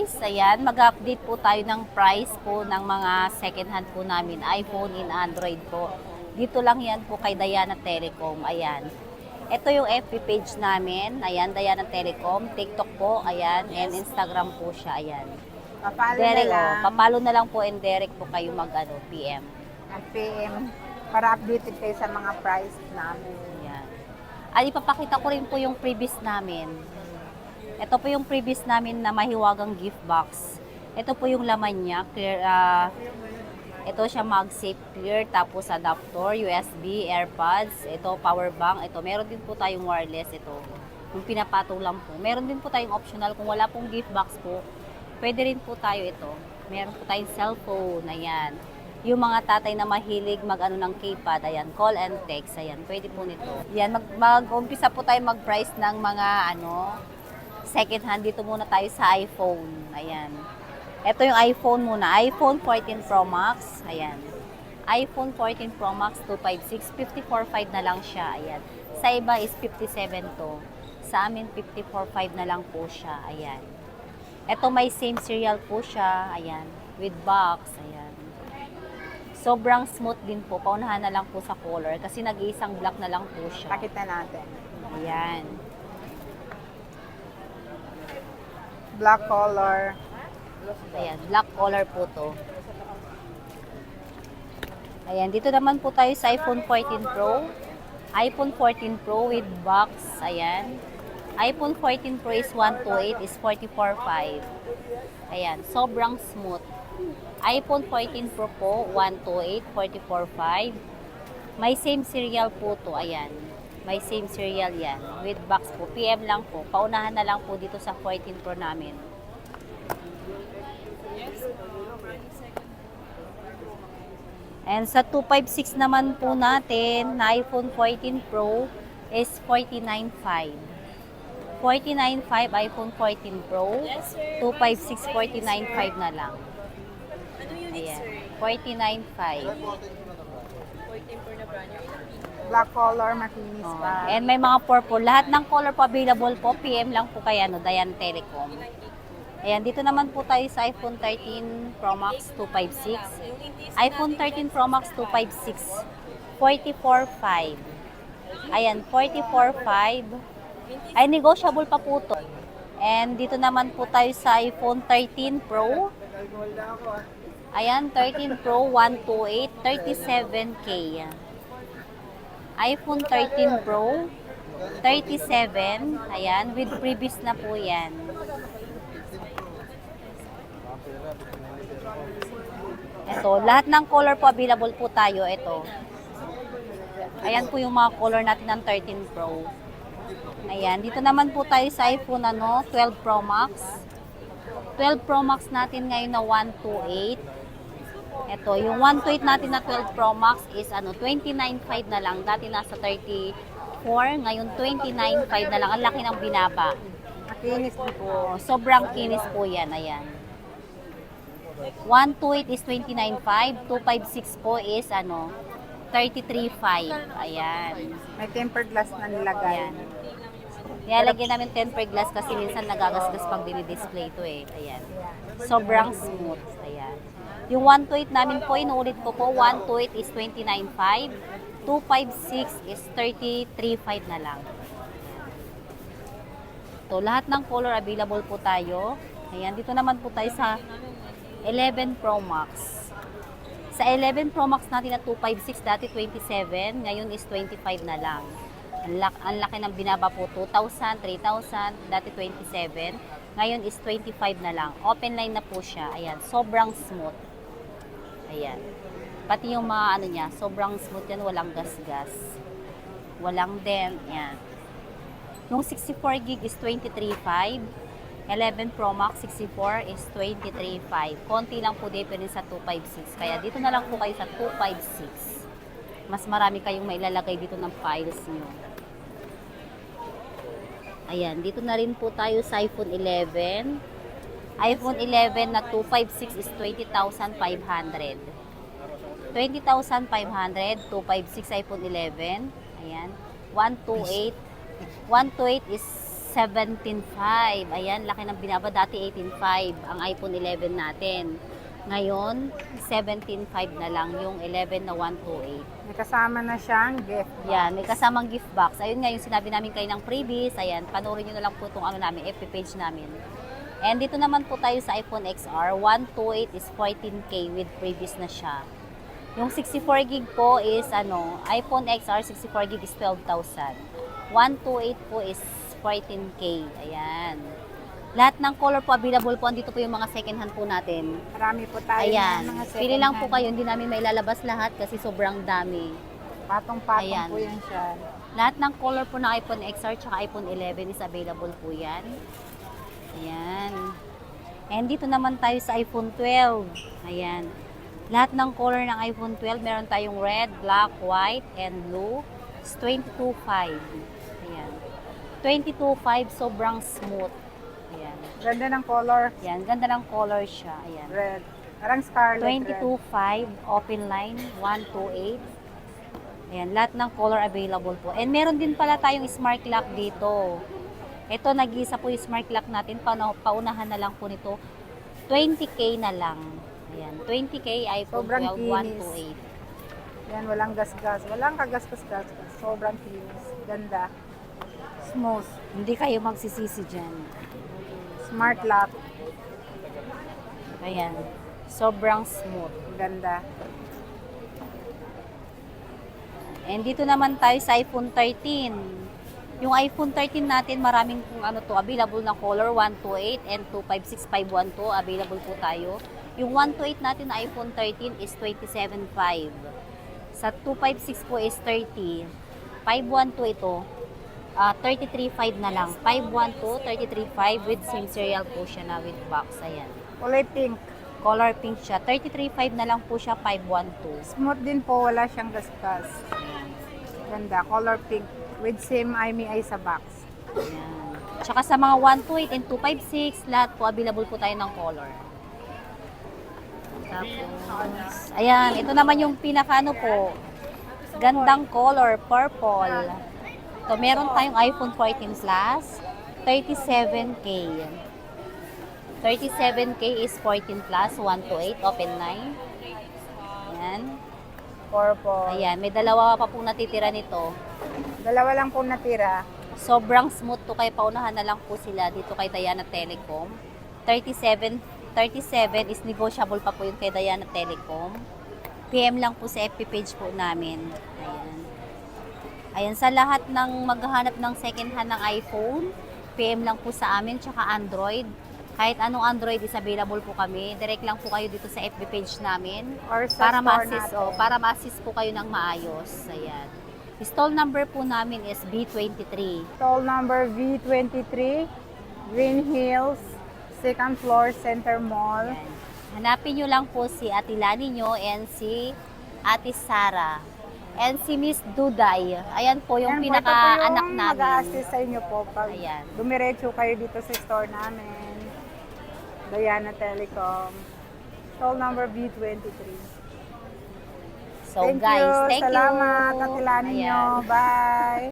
Guys, Ayan, mag-update po tayo ng price po ng mga second hand po namin, iPhone in Android po. Dito lang yan po kay Diana Telecom. Ayan. Ito yung FB page namin. Ayan, Diana Telecom. TikTok po. Ayan. And Instagram po siya. Ayan. Papalo Derek, na lang. oh, papalo na lang po and Derek po kayo mag ano, PM. Ang PM para updated kayo sa mga price namin. Ayan. At ipapakita ko rin po yung previous namin. Ito po yung previous namin na mahiwagang gift box. Ito po yung laman niya. Clear, ah, ito siya MagSafe clear, tapos adapter, USB, AirPods, ito power bank, ito meron din po tayong wireless, ito yung pinapatong lang po. Meron din po tayong optional, kung wala pong gift box po, pwede rin po tayo ito. Meron po tayong cellphone, ayan. Yung mga tatay na mahilig mag-ano ng keypad, ayan, call and text, ayan, pwede po nito. Yan, mag, mag-umpisa po tayo mag-price ng mga ano, second hand. Dito muna tayo sa iPhone, ayan. Ito yung iPhone muna, iPhone 14 Pro Max, ayan. iPhone 14 Pro Max 256, 54.5 na lang siya, ayan. Sa iba is 57 to. Sa amin 54.5 na lang po siya, ayan. Ito may same serial po siya, ayan, with box, ayan. Sobrang smooth din po, paunahan na lang po sa color kasi nag-iisang black na lang po siya. Pakita natin. Ayan. Black color. Ayan, black color po to. Ayan, dito naman po tayo sa iPhone 14 Pro. iPhone 14 Pro with box, ayan. iPhone 14 Pro is 128 is 44.5. Ayan, sobrang smooth. iPhone 14 Pro po, 128, 44.5. May same serial po to, ayan. May same serial yan. With box po. PM lang po. Paunahan na lang po dito sa 14 Pro namin. And sa 256 naman po natin, na iPhone 14 Pro is 49.5. 49.5 iPhone 14 Pro. 256, 49.5 na lang. Ano unit, Ayan. sir? 49.5. 14 per na brand. Black color, makinis Oh. pa. And may mga purple. Lahat ng color po available po. PM lang po kay ano, Dayan Telecom. Ayan, dito naman po tayo sa iPhone 13 Pro Max 256. iPhone 13 Pro Max 256. 44.5. Ayan, 44.5. Ay, negotiable pa po to. And dito naman po tayo sa iPhone 13 Pro. Ayan, 13 Pro 128, 37K. iPhone 13 Pro, 37. Ayan, with previous na po yan. Ito, lahat ng color po available po tayo. Ito. Ayan po yung mga color natin ng 13 Pro. Ayan, dito naman po tayo sa iPhone ano, 12 Pro Max. 12 Pro Max natin ngayon na 128. Ito, yung 128 natin na 12 Pro Max is ano, 29.5 na lang. Dati nasa 34, ngayon 29.5 na lang. Ang laki ng binaba. Makinis din po. Sobrang kinis po yan. Ayan. 128 is 29.5. 256 po is ano, 33.5. Ayan. May tempered glass na nilagay. Ayan. Nilalagyan namin tempered glass kasi minsan nagagasgas pag dinidisplay ito eh. Ayan. Sobrang smooth. Ayan. Yung 128 namin po, inuulit ko po, 128 is 29.5. 256 is 33.5 na lang. To lahat ng color available po tayo. Ayan, dito naman po tayo sa 11 Pro Max. Sa 11 Pro Max natin na 256, dati 27, ngayon is 25 na lang. Ang, lak- ang laki ng binaba po, 2,000, 3,000, dati 27, ngayon is 25 na lang. Open line na po siya. Ayan, sobrang smooth. Ayan. Pati yung mga ano niya, sobrang smooth yan, walang gas-gas. Walang dent, yan. Yung 64 gig is 23.5. 11 Pro Max 64 is 23.5. Konti lang po difference sa 256. Kaya dito na lang po kayo sa 256. Mas marami kayong mailalagay dito ng files nyo. Ayan, dito na rin po tayo sa iPhone 11. iPhone 11 na 256 is 20,500. 20,500, 256 iPhone 11. Ayan. 128. 128 is 17.5. Ayan, laki ng binaba. Dati 18.5 ang iPhone 11 natin. Ngayon, 17.5 na lang yung 11 na 128. May kasama na siyang gift. Yan, may kasamang gift box. Ayun nga yung sinabi namin kayo ng previous. Ayan, panoorin nyo na lang po itong ano namin, FB page namin. And dito naman po tayo sa iPhone XR. 128 is 14K with previous na siya. Yung 64 gig po is ano, iPhone XR 64 gig is 12,000. 128 po is 14K. Ayan. Lahat ng color po available po. Andito po yung mga second hand po natin. Marami po tayo Ayan. ng mga second Pili lang po kayo. Hindi namin mailalabas lahat kasi sobrang dami. Patong-patong Ayan. po yan siya. Lahat ng color po ng iPhone XR tsaka iPhone 11 is available po yan. Ayan. And dito naman tayo sa iPhone 12. Ayan. Lahat ng color ng iPhone 12, meron tayong red, black, white, and blue. It's 22.5. Ayan. 22.5, sobrang smooth. Ayan. Ganda ng color. Ayan, ganda ng color siya. Ayan. Red. Parang scarlet red. 22.5, open line, 128. Ayan, lahat ng color available po. And meron din pala tayong smart lock dito. Ito, nag-isa po yung smart lock natin. Pauna, paunahan na lang po nito. 20k na lang. Ayan, 20k iPhone Sobrang 12, kinis. 128. Yan, walang gas-gas. Walang kagas-gas-gas. Sobrang kinis. Ganda. Smooth. Hindi kayo magsisisi dyan. Smart lock. Ayan, sobrang smooth. Ganda. And dito naman tayo sa iPhone 13. Yung iPhone 13 natin, maraming kung ano to, available na color, 128 and 256512, available po tayo. Yung 128 natin na iPhone 13 is 27.5. Sa 256 po is 30. 512 ito, ah 33.5 na lang. 512, 33.5 with same serial po siya na with box. Ayan. Kulay pink. Color pink siya. 33.5 na lang po siya, 512. Smooth din po. Wala siyang gas-gas. Ganda. Color pink. With same IMEI sa box. Ayan. Tsaka sa mga 128 and 256, lahat po available po tayo ng color. Tapos, ayan, ito naman yung pinaka ano po, gandang color, purple. So, meron tayong iPhone 14 Plus, 37K. 37K is 14 Plus, 128, open 9. Ayan. Purple. Ayan, may dalawa pa po natitira nito. Dalawa lang po natira. Sobrang smooth to kay paunahan na lang po sila dito kay Diana Telecom. 37 37 is negotiable pa po yung kay Diana Telecom. PM lang po sa FB page po namin. Ayan. Ayan, sa lahat ng maghahanap ng second hand ng iPhone, PM lang po sa amin, tsaka Android. Kahit anong Android is available po kami. Direct lang po kayo dito sa FB page namin Or sa para store ma-assist, natin. oh, para ma-assist po kayo ng maayos. Ayan. Stall number po namin is B23. Stall number V23, Green Hills, second floor, Center Mall. Ayan. Hanapin nyo lang po si Ate Lani nyo and si Ate Sara. And si Miss Duday. Ayan po yung pinaka-anak namin. mag-a-assist sa inyo po pag Ayan. dumiretso kayo dito sa store namin. Diana Telecom. Stall number V23. So thank guys, you. thank Salamat. you. Tatilanin nyo. Ayan. Bye.